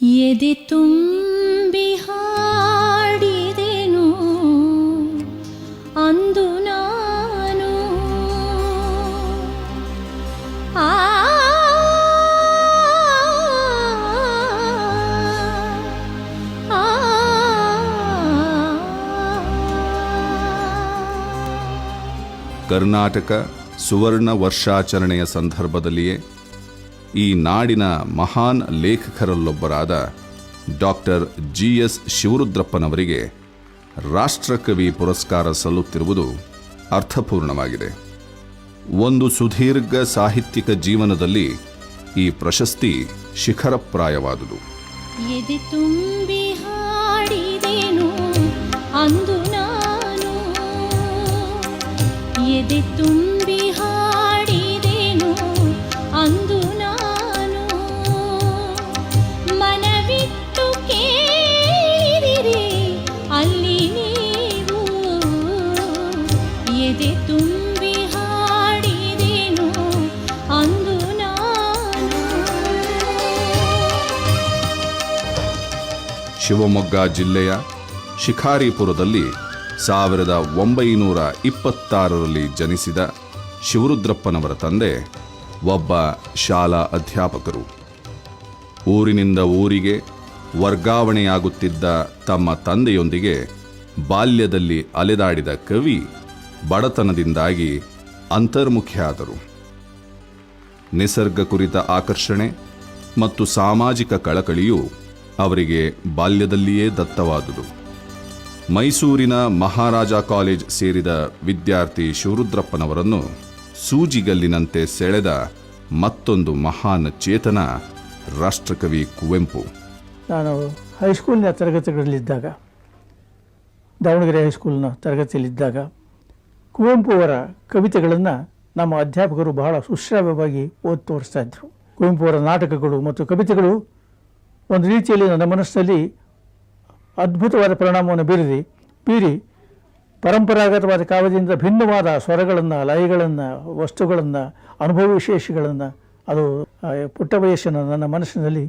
ಎದೆ ತುಂಬಿ ಹಾಡಿದೆನು ಅಂದು ನಾನು ಆ ಕರ್ನಾಟಕ ಸುವರ್ಣ ವರ್ಷಾಚರಣೆಯ ಸಂದರ್ಭದಲ್ಲಿಯೇ ಈ ನಾಡಿನ ಮಹಾನ್ ಲೇಖಕರಲ್ಲೊಬ್ಬರಾದ ಡಾಕ್ಟರ್ ಜಿ ಎಸ್ ಶಿವರುದ್ರಪ್ಪನವರಿಗೆ ರಾಷ್ಟ್ರಕವಿ ಪುರಸ್ಕಾರ ಸಲ್ಲುತ್ತಿರುವುದು ಅರ್ಥಪೂರ್ಣವಾಗಿದೆ. ಒಂದು ಸುದೀರ್ಘ ಸಾಹಿತ್ಯಿಕ ಜೀವನದಲ್ಲಿ ಈ ಪ್ರಶಸ್ತಿ ಶಿಖರಪ್ರಾಯವಾದುದು. ಅಂದು ನಾನು ಶಿವಮೊಗ್ಗ ಜಿಲ್ಲೆಯ ಶಿಕಾರಿಪುರದಲ್ಲಿ ಸಾವಿರದ ಒಂಬೈನೂರ ಇಪ್ಪತ್ತಾರರಲ್ಲಿ ಜನಿಸಿದ ಶಿವರುದ್ರಪ್ಪನವರ ತಂದೆ ಒಬ್ಬ ಶಾಲಾ ಅಧ್ಯಾಪಕರು. ಊರಿನಿಂದ ಊರಿಗೆ ವರ್ಗಾವಣೆಯಾಗುತ್ತಿದ್ದ ತಮ್ಮ ತಂದೆಯೊಂದಿಗೆ ಬಾಲ್ಯದಲ್ಲಿ ಅಲೆದಾಡಿದ ಕವಿ ಬಡತನದಿಂದಾಗಿ ಅಂತರ್ಮುಖಿಯಾದರು ನಿಸರ್ಗ ಕುರಿತ ಆಕರ್ಷಣೆ ಮತ್ತು ಸಾಮಾಜಿಕ ಕಳಕಳಿಯು ಅವರಿಗೆ ಬಾಲ್ಯದಲ್ಲಿಯೇ ದತ್ತವಾದುದು. ಮೈಸೂರಿನ ಮಹಾರಾಜ ಕಾಲೇಜ್ ಸೇರಿದ ವಿದ್ಯಾರ್ಥಿ ಶಿವರುದ್ರಪ್ಪನವರನ್ನು ಸೂಜಿಗಲ್ಲಿನಂತೆ ಸೆಳೆದ ಮತ್ತೊಂದು ಮಹಾನ್ ಚೇತನ, ರಾಷ್ಟ್ರಕವಿ ಕುವೆಂಪು. ನಾನು ಹೈಸ್ಕೂಲಿನ ತರಗತಿಗಳಲ್ಲಿದ್ದಾಗ, ದಾವಣಗೆರೆ ಹೈಸ್ಕೂಲಿನ ತರಗತಿಯಲ್ಲಿದ್ದಾಗ ಕುವೆಂಪು ಅವರ ಕವಿತೆಗಳನ್ನು ನಮ್ಮ ಅಧ್ಯಾಪಕರು ಬಹಳ ಸುಶ್ರಾವ್ಯವಾಗಿ ಓದಿ ತೋರಿಸ್ತಾ ಇದ್ದರು ಕುವೆಂಪು ಅವರ ನಾಟಕಗಳು ಮತ್ತು ಕವಿತೆಗಳು ಒಂದು ರೀತಿಯಲ್ಲಿ ನನ್ನ ಮನಸ್ಸಿನಲ್ಲಿ ಅದ್ಭುತವಾದ ಪರಿಣಾಮವನ್ನು ಬೀರಿದೆ. ಬೀರಿ ಪರಂಪರಾಗತವಾದ ಕಾವ್ಯದಿಂದ ಭಿನ್ನವಾದ ಸ್ವರಗಳನ್ನು, ಲಯಗಳನ್ನು, ವಸ್ತುಗಳನ್ನು, ಅನುಭವ ವಿಶೇಷಗಳನ್ನು ಅದು ಪುಟ್ಟ ವಯಸ್ಸಿನ ನನ್ನ ಮನಸ್ಸಿನಲ್ಲಿ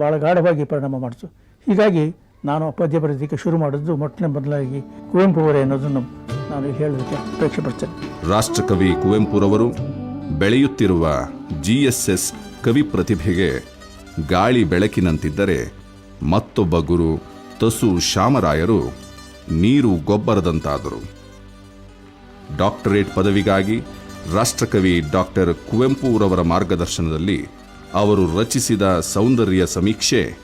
ಭಾಳ ಗಾಢವಾಗಿ ಪರಿಣಾಮ ಮಾಡಿತು. ಹೀಗಾಗಿ ನಾನು ಪದ್ಯ ಬರೆಯೋದಕ್ಕೆ ಶುರು ಮಾಡಿದ್ದು ಮೊಟ್ಟನೆ ಬದಲಾಗಿ ಕುವೆಂಪು ಅವರೇ ಅನ್ನೋದನ್ನು ನಾನು ಹೇಳೋದಕ್ಕೆ ಅಪೇಕ್ಷೆ ಪಡ್ತೇನೆ ರಾಷ್ಟ್ರಕವಿ ಕುವೆಂಪುರವರು ಬೆಳೆಯುತ್ತಿರುವ ಜಿಎಸ್ಎಸ್ ಕವಿ ಪ್ರತಿಭೆಗೆ ಗಾಳಿ ಬೆಳಕಿನಂತಿದ್ದರೆ ಮತ್ತೊಬ್ಬ ಗುರು ತಸು ಶ್ಯಾಮರಾಯರು ನೀರು ಗೊಬ್ಬರದಂತಾದರು. ಡಾಕ್ಟರೇಟ್ ಪದವಿಗಾಗಿ ರಾಷ್ಟ್ರಕವಿ ಡಾಕ್ಟರ್ ಕುವೆಂಪುರವರ ಮಾರ್ಗದರ್ಶನದಲ್ಲಿ ಅವರು ರಚಿಸಿದ ಸೌಂದರ್ಯ ಸಮೀಕ್ಷೆ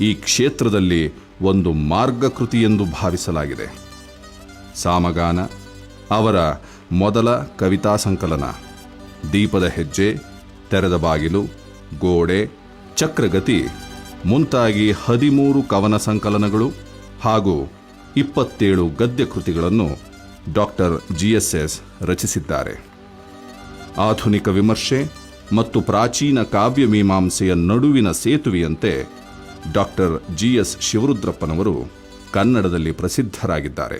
ಈ ಕ್ಷೇತ್ರದಲ್ಲಿ ಒಂದು ಮಾರ್ಗಕೃತಿ ಎಂದು ಭಾವಿಸಲಾಗಿದೆ. ಸಾಮಗಾನ, ಅವರ ಮೊದಲ ಕವಿತಾ ಸಂಕಲನ, ದೀಪದ ಹೆಜ್ಜೆ, ತೆರೆದ ಬಾಗಿಲು, ಗೋಡೆ ಚಕ್ರಗತಿ, ಮುಂತಾಗಿ ಹದಿಮೂರು ಕವನ ಸಂಕಲನಗಳು ಹಾಗೂ ಇಪ್ಪತ್ತೇಳು ಗದ್ಯ ಕೃತಿಗಳನ್ನು ಡಾಕ್ಟರ್ ಜಿಎಸ್ಎಸ್ ರಚಿಸಿದ್ದಾರೆ. ಆಧುನಿಕ ವಿಮರ್ಶೆ ಮತ್ತು ಪ್ರಾಚೀನ ಕಾವ್ಯ ಮೀಮಾಂಸೆಯ ನಡುವಿನ ಸೇತುವೆಯಂತೆ ಡಾಕ್ಟರ್ ಜಿಎಸ್ ಶಿವರುದ್ರಪ್ಪನವರು ಕನ್ನಡದಲ್ಲಿ ಪ್ರಸಿದ್ಧರಾಗಿದ್ದಾರೆ.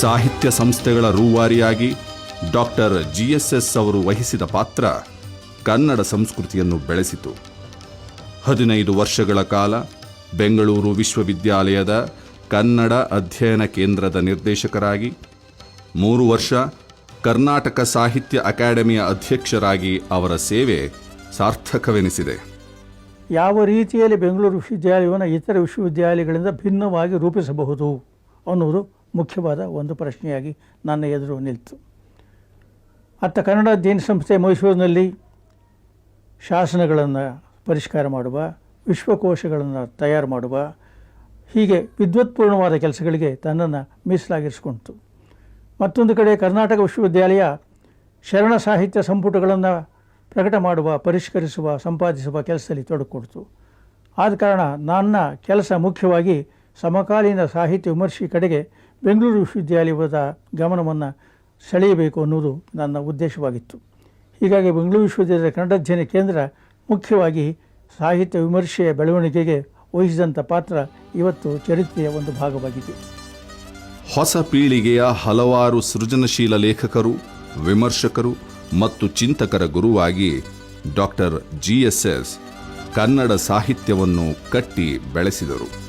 ಸಾಹಿತ್ಯ ಸಂಸ್ಥೆಗಳ ರೂವಾರಿಯಾಗಿ ಡಾಕ್ಟರ್ ಜಿಎಸ್ಎಸ್ ಅವರು ವಹಿಸಿದ ಪಾತ್ರ ಕನ್ನಡ ಸಂಸ್ಕೃತಿಯನ್ನು ಬೆಳೆಸಿತು. ಹದಿನೈದು ವರ್ಷಗಳ ಕಾಲ ಬೆಂಗಳೂರು ವಿಶ್ವವಿದ್ಯಾಲಯದ ಕನ್ನಡ ಅಧ್ಯಯನ ಕೇಂದ್ರದ ನಿರ್ದೇಶಕರಾಗಿ, ಮೂರು ವರ್ಷ ಕರ್ನಾಟಕ ಸಾಹಿತ್ಯ ಅಕಾಡೆಮಿಯ ಅಧ್ಯಕ್ಷರಾಗಿ ಅವರ ಸೇವೆ ಸಾರ್ಥಕವೆನಿಸಿದೆ. ಯಾವ ರೀತಿಯಲ್ಲಿ ಬೆಂಗಳೂರು ವಿಶ್ವವಿದ್ಯಾಲಯವನ್ನು ಇತರ ವಿಶ್ವವಿದ್ಯಾಲಯಗಳಿಂದ ಭಿನ್ನವಾಗಿ ರೂಪಿಸಬಹುದು ಅನ್ನುವುದು ಮುಖ್ಯವಾದ ಒಂದು ಪ್ರಶ್ನೆಯಾಗಿ ನನ್ನ ಎದುರು ನಿಲ್ತು. ಅತ್ತ ಕನ್ನಡ ಅಧ್ಯಯನ ಸಂಸ್ಥೆ ಮೈಸೂರಿನಲ್ಲಿ ಶಾಸನಗಳನ್ನು ಪರಿಷ್ಕಾರ ಮಾಡುವ, ವಿಶ್ವಕೋಶಗಳನ್ನು ತಯಾರು ಮಾಡುವ, ಹೀಗೆ ವಿದ್ವತ್ಪೂರ್ಣವಾದ ಕೆಲಸಗಳಿಗೆ ತನ್ನನ್ನು ಮೀಸಲಾಗಿರಿಸಿಕೊಂಡಿತು ಮತ್ತೊಂದು ಕಡೆ ಕರ್ನಾಟಕ ವಿಶ್ವವಿದ್ಯಾಲಯ ಶರಣ ಸಾಹಿತ್ಯ ಸಂಪುಟಗಳನ್ನು ಪ್ರಕಟ ಮಾಡುವ, ಪರಿಷ್ಕರಿಸುವ, ಸಂಪಾದಿಸುವ ಕೆಲಸದಲ್ಲಿ ತೊಡಗಿಕೊಡ್ತು ಆದ ಕಾರಣ ನನ್ನ ಕೆಲಸ ಮುಖ್ಯವಾಗಿ ಸಮಕಾಲೀನ ಸಾಹಿತ್ಯ ವಿಮರ್ಶೆ ಕಡೆಗೆ ಬೆಂಗಳೂರು ವಿಶ್ವವಿದ್ಯಾಲಯದ ಗಮನವನ್ನು ಸೆಳೆಯಬೇಕು ಅನ್ನೋದು ನನ್ನ ಉದ್ದೇಶವಾಗಿತ್ತು. ಹೀಗಾಗಿ ಬೆಂಗಳೂರು ವಿಶ್ವವಿದ್ಯಾಲಯದ ಕನ್ನಡ ಅಧ್ಯಯನ ಕೇಂದ್ರ ಮುಖ್ಯವಾಗಿ ಸಾಹಿತ್ಯ ವಿಮರ್ಶೆಯ ಬೆಳವಣಿಗೆಗೆ ವಹಿಸಿದಂಥ ಪಾತ್ರ ಇವತ್ತು ಚರಿತ್ರೆಯ ಒಂದು ಭಾಗವಾಗಿದೆ. ಹೊಸ ಪೀಳಿಗೆಯ ಹಲವಾರು ಸೃಜನಶೀಲ ಲೇಖಕರು, ವಿಮರ್ಶಕರು ಮತ್ತು ಚಿಂತಕರ ಗುರುವಾಗಿ ಡಾಕ್ಟರ್ ಜಿಎಸ್ಎಸ್ ಕನ್ನಡ ಸಾಹಿತ್ಯವನ್ನು ಕಟ್ಟಿ ಬೆಳೆಸಿದರು.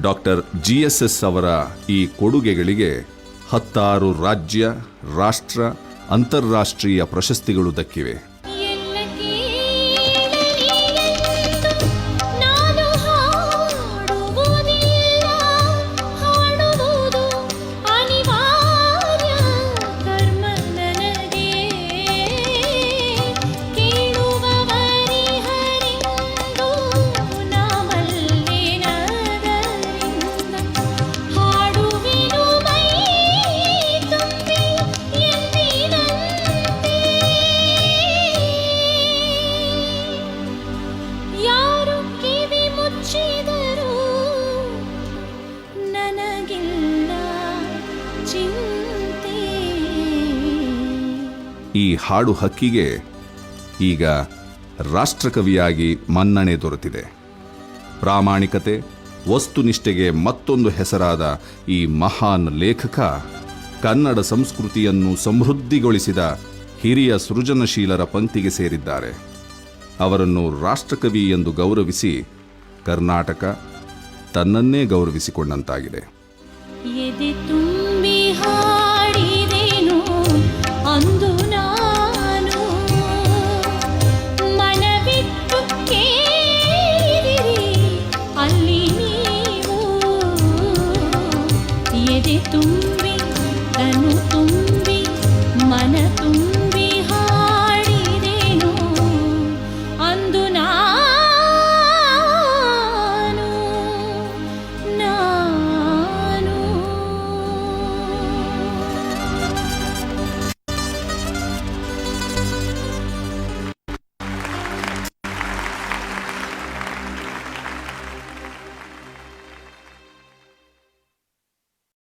ಡಾಕ್ಟರ್ ಜಿಎಸ್ಎಸ್ ಅವರ ಈ ಕೊಡುಗೆಗಳಿಗೆ ಹತ್ತಾರು ರಾಜ್ಯ ರಾಷ್ಟ್ರ ಅಂತಾರಾಷ್ಟ್ರೀಯ ಪ್ರಶಸ್ತಿಗಳು ದಕ್ಕಿವೆ. ಈ ಹಾಡು ಹಕ್ಕಿಗೆ ಈಗ ರಾಷ್ಟ್ರಕವಿಯಾಗಿ ಮನ್ನಣೆ ದೊರೆತಿದೆ. ಪ್ರಾಮಾಣಿಕತೆ ವಸ್ತುನಿಷ್ಠೆಗೆ ಮತ್ತೊಂದು ಹೆಸರಾದ ಈ ಮಹಾನ್ ಲೇಖಕ ಕನ್ನಡ ಸಂಸ್ಕೃತಿಯನ್ನು ಸಮೃದ್ಧಿಗೊಳಿಸಿದ ಹಿರಿಯ ಸೃಜನಶೀಲರ ಪಂಕ್ತಿಗೆ ಸೇರಿದ್ದಾರೆ. ಅವರನ್ನು ರಾಷ್ಟ್ರಕವಿ ಎಂದು ಗೌರವಿಸಿ ಕರ್ನಾಟಕ ತನ್ನನ್ನೇ ಗೌರವಿಸಿಕೊಂಡಂತಾಗಿದೆ.